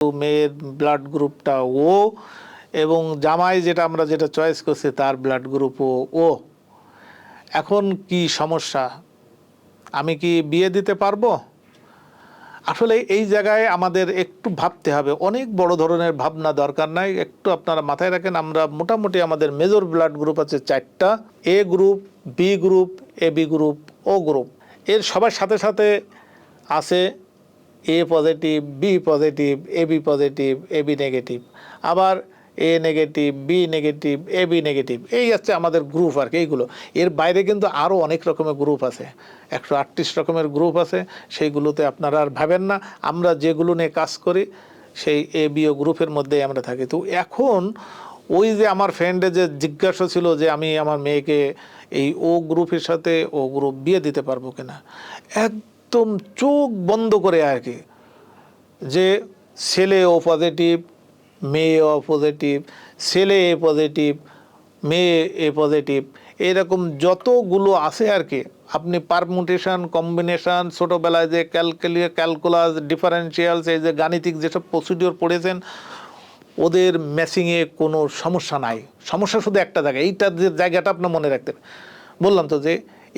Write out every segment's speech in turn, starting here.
মেয়ের ব্লাড গ্রুপটা ও এবং জামাই যেটা আমরা যেটা চয়েস করছি তার ব্লাড গ্রুপও ও এখন কি সমস্যা? আমি কি বিয়ে দিতে পারব? আসলে এই জায়গায় আমাদের একটু ভাবতে হবে। অনেক বড় ধরনের ভাবনা দরকার নাই। একটু আপনারা মাথায় রাখেন, আমরা মোটামুটি আমাদের মেজর ব্লাড গ্রুপ আছে চারটা। A group B group A B group O group এর সবার সাথে সাথে আছে A positive B positive A B positive A B negative আবার A negative B negative A B negative এই হচ্ছে আমাদের গ্রুপ আর কি, এইগুলো। এর বাইরে কিন্তু আরও অনেক রকমের গ্রুপ আছে। একশো আটত্রিশ রকমের গ্রুপ আছে। সেইগুলোতে আপনারা আর ভাবেন না। আমরা যেগুলো নিয়ে কাজ করি, সেই এ বি ও গ্রুপের মধ্যেই আমরা থাকি। তো এখন ওই যে আমার ফ্রেন্ডে যে জিজ্ঞাসা ছিল যে আমি আমার মেয়েকে এই ও গ্রুপের সাথে ও গ্রুপ বিয়ে দিতে পারব কিনা একদম চোখ বন্ধ করে আর কি যে ছেলে ও পজিটিভ মেয়ে ও পজিটিভ ছেলে এ পজিটিভ মেয়ে এ পজিটিভ এরকম যতগুলো আছে আর কি, আপনি পারমুটেশন কম্বিনেশন ছোটোবেলায় যে ক্যালকুলি ক্যালকুলাস ডিফারেন্সিয়ালস এই যে গাণিতিক যেসব প্রসিডিওর পড়েছেন, ওদের ম্যাচিংয়ে কোনো সমস্যা নাই সমস্যা শুধু একটা জায়গায়, এইটা যে জায়গাটা আপনার মনে রাখতে হবে। বললাম তো যে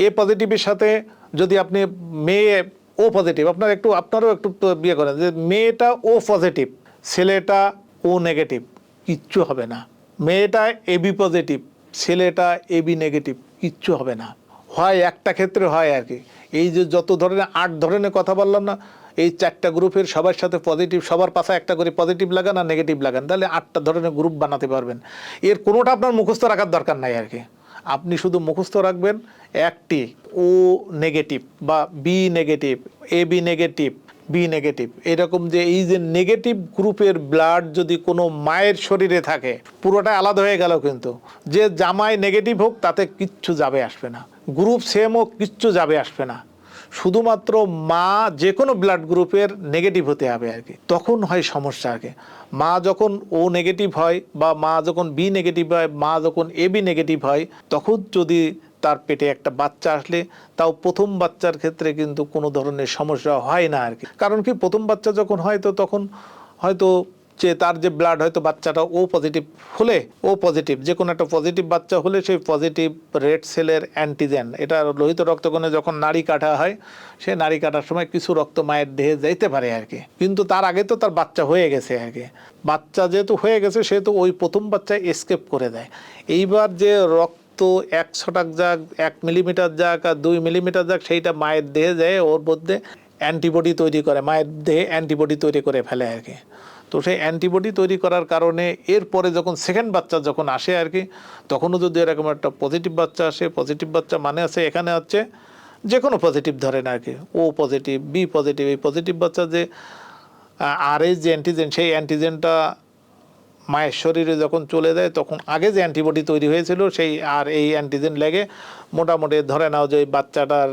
এ পজিটিভের সাথে যদি আপনি মেয়ে ও পজিটিভ আপনার একটু, আপনারও একটু বিয়ে করেন, যে মেয়েটা ও পজিটিভ ছেলেটা ও নেগেটিভ কিচ্ছু হবে না। মেয়েটা এবি পজিটিভ ছেলেটা এবি নেগেটিভ কিচ্ছু হবে না। হয় একটা ক্ষেত্রে হয় আর কি। এই যে যত ধরনের, আট ধরনের কথা বললাম না, এই চারটা গ্রুপের সবার সাথে পজিটিভ সবার পাশে একটা করে পজিটিভ লাগান আর নেগেটিভ লাগান, তাহলে আটটা ধরনের গ্রুপ বানাতে পারবেন। এর কোনোটা আপনার মুখস্থ রাখার দরকার নাই আর কি। আপনি শুধু মুখস্থ রাখবেন একটি ও নেগেটিভ বা B negative, A B negative B negative. এরকম যে এই যে নেগেটিভ গ্রুপের ব্লাড যদি কোনো মায়ের শরীরে থাকে, পুরোটা আলাদা হয়ে গেল কিন্তু। যে জামায় নেগেটিভ হোক, তাতে কিচ্ছু যাবে আসবে না। গ্রুপ সেম হোক, কিচ্ছু যাবে আসবে না। শুধুমাত্র মা যে কোনো ব্লাড গ্রুপের নেগেটিভ হতে হবে আর কি। তখন হয় সমস্যা কি মা যখন ও নেগেটিভ হয় বা মা যখন বি নেগেটিভ হয়, মা যখন এ বি নেগেটিভ হয়, তখন যদি তার পেটে একটা বাচ্চা আসলে, তাও প্রথম বাচ্চার ক্ষেত্রে কিন্তু কোনো ধরনের সমস্যা হয় না আর কি। কারণ কি প্রথম বাচ্চা যখন হয় তো তখন হয়তো যে তার যে ব্লাড হয়তো বাচ্চাটা ও পজিটিভ হলে, ও পজিটিভ যে কোনো একটা পজিটিভ বাচ্চা হলে সেই পজিটিভ রেড সেলের অ্যান্টিজেন এটা লোহিত রক্তকণে যখন নাড়ি কাটা হয়, সে নাড়ি কাটার সময় কিছু রক্ত মায়ের দেহে যাইতে পারে আর কি। কিন্তু তার আগে তো তার বাচ্চা হয়ে গেছে আর কি। বাচ্চা যেহেতু হয়ে গেছে, সেহেতু ওই প্রথম বাচ্চা এসকেপ করে দেয়। এইবার যে রক্ত তো এক ছটাক যাক, এক মিলিমিটার যাক আর দুই মিলিমিটার যাক, সেইটা মায়ের দেহে যায়, ওর মধ্যে অ্যান্টিবডি তৈরি করে, মায়ের দেহে অ্যান্টিবডি তৈরি করে ফেলে আর কি। তো সেই অ্যান্টিবডি তৈরি করার কারণে এরপরে যখন সেকেন্ড বাচ্চা যখন আসে আর কি, তখনও যদি এরকম একটা পজিটিভ বাচ্চা আসে পজিটিভ বাচ্চা মানে আছে এখানে হচ্ছে যে কোনো পজিটিভ ধরেন আর কি ও পজিটিভ বি পজিটিভ এই পজিটিভ বাচ্চা যে আর এই যে অ্যান্টিজেন সেই অ্যান্টিজেনটা মায়ের শরীরে যখন চলে যায়, তখন আগে যে অ্যান্টিবডি তৈরি হয়েছিল, সেই আর এই অ্যান্টিজেন লেগে মোটামুটি ধরে নাও যে ওই বাচ্চাটার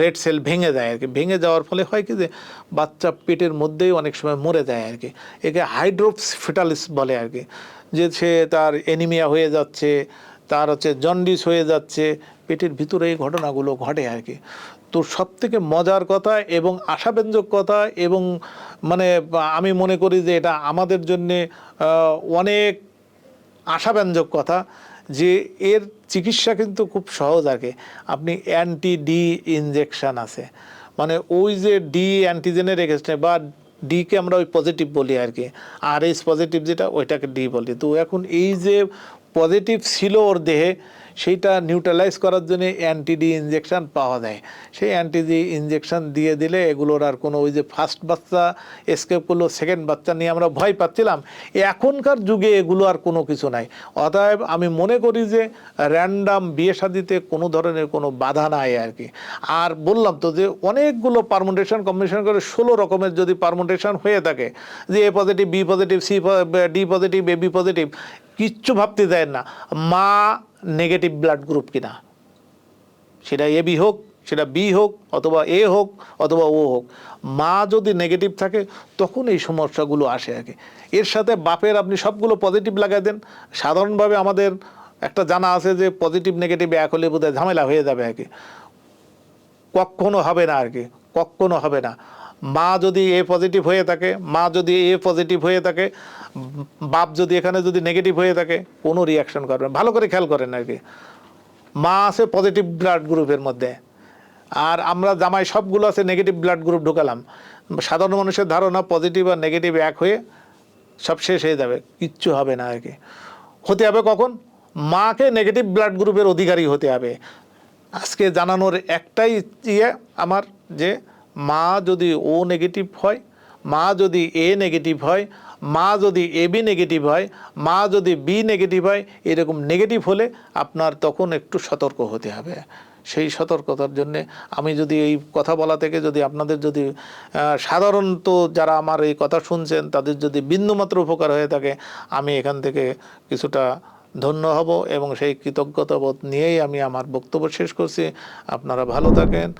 রেড সেল ভেঙে যায় আর কি। ভেঙে যাওয়ার ফলে হয় কি যে, বাচ্চা পেটের মধ্যেই অনেক সময় মরে যায় আর কি। একে হাইড্রোপস ফিটালিস বলে আর কি। যে সে তার এনিমিয়া হয়ে যাচ্ছে, তার হচ্ছে জন্ডিস হয়ে যাচ্ছে, পেটের ভিতরে এই ঘটনাগুলো ঘটে আর কি। তো সব থেকে মজার কথা এবং আশাব্যঞ্জক কথা এবং মানে আমি মনে করি যে এটা আমাদের জন্যে অনেক আশাব্যঞ্জক কথা। যে এর চিকিৎসা কিন্তু খুব সহজ আগে। আপনি অ্যান্টি ডি ইনজেকশান আছে। মানে ওই যে ডি অ্যান্টিজেনের এগেস্টে বা ডিকে আমরা ওই পজিটিভ বলি আর কি। আর এস পজিটিভ যেটা, ওইটাকে ডি বলি। তো এখন এই যে পজিটিভ ছিল ওর দেহে সেইটা নিউট্রালাইজ করার জন্য অ্যান্টিডি ইনজেকশন পাওয়া যায়। সেই অ্যান্টিডি ইনজেকশন দিয়ে দিলে এগুলোর আর কোনো ওই যে ফার্স্ট বাচ্চা এসকেপ করল সেকেন্ড বাচ্চা নিয়ে আমরা ভয় পাচ্ছিলাম। এখনকার যুগে এগুলো আর কোনো কিছু নাই। অতএব আমি মনে করি যে র্যান্ডাম বিয়ে শাদিতে কোনো ধরনের কোনো বাধা নাই আর কি। আর বললাম তো যে অনেকগুলো পারমুটেশন কম্বিনেশন করে ষোলো রকমের যদি পারমুটেশন হয়ে থাকে, যে A positive B positive C D positive A B positive কিচ্ছু ভাবতে দেয় না। মা নেগেটিভ ব্লাড গ্রুপ কিনা? সেটা এ বি হোক, সেটা বি হোক, অথবা এ হোক, অথবা ও হোক। মা যদি নেগেটিভ থাকে, তখন এই সমস্যাগুলো আসে আগে। এর সাথে বাপের আপনি সবগুলো পজিটিভ লাগাই দেন। সাধারণভাবে আমাদের একটা জানা আছে যে পজিটিভ নেগেটিভ এক হলে বোধহয় ঝামেলা হয়ে যাবে আগে। কখনো হবে না আর কি কখনো হবে না। মা যদি এ পজিটিভ হয়ে থাকে, মা যদি এ পজিটিভ হয়ে থাকে, বাপ যদি এখানে যদি নেগেটিভ হয়ে থাকে, কোনো রিয়াকশন করবেন ভালো করে খেয়াল করেন আর কি। মা আছে পজিটিভ ব্লাড গ্রুপের মধ্যে। আর আমরা জামাই সবগুলো আছে নেগেটিভ ব্লাড গ্রুপ ঢুকালাম। সাধারণ মানুষের ধারণা পজিটিভ আর নেগেটিভ এক হয়ে সব শেষ হয়ে যাবে, কিচ্ছু হবে না আর কি। হতে হবে কখন? মাকে নেগেটিভ ব্লাড গ্রুপের অধিকারী হতে হবে। আজকে জানানোর একটাই ইয়ে আমার যে মা যদি ও নেগেটিভ হয়, মা যদি এ নেগেটিভ হয়, মা যদি এ বি নেগেটিভ হয়, মা যদি বি নেগেটিভ হয়, এরকম নেগেটিভ হলে আপনার তখন একটু সতর্ক হতে হবে। সেই সতর্কতার জন্যে আমি যদি এই কথা বলা থেকে যদি আপনাদের যদি সাধারণত যারা আমার এই কথা শুনছেন, তাদের যদি বিন্দুমাত্র উপকার হয়ে থাকে, আমি এখান থেকে কিছুটা ধন্য হব এবং সেই কৃতজ্ঞতাবোধ নিয়েই আমি আমার বক্তব্য শেষ করছি। আপনারা ভালো থাকেন।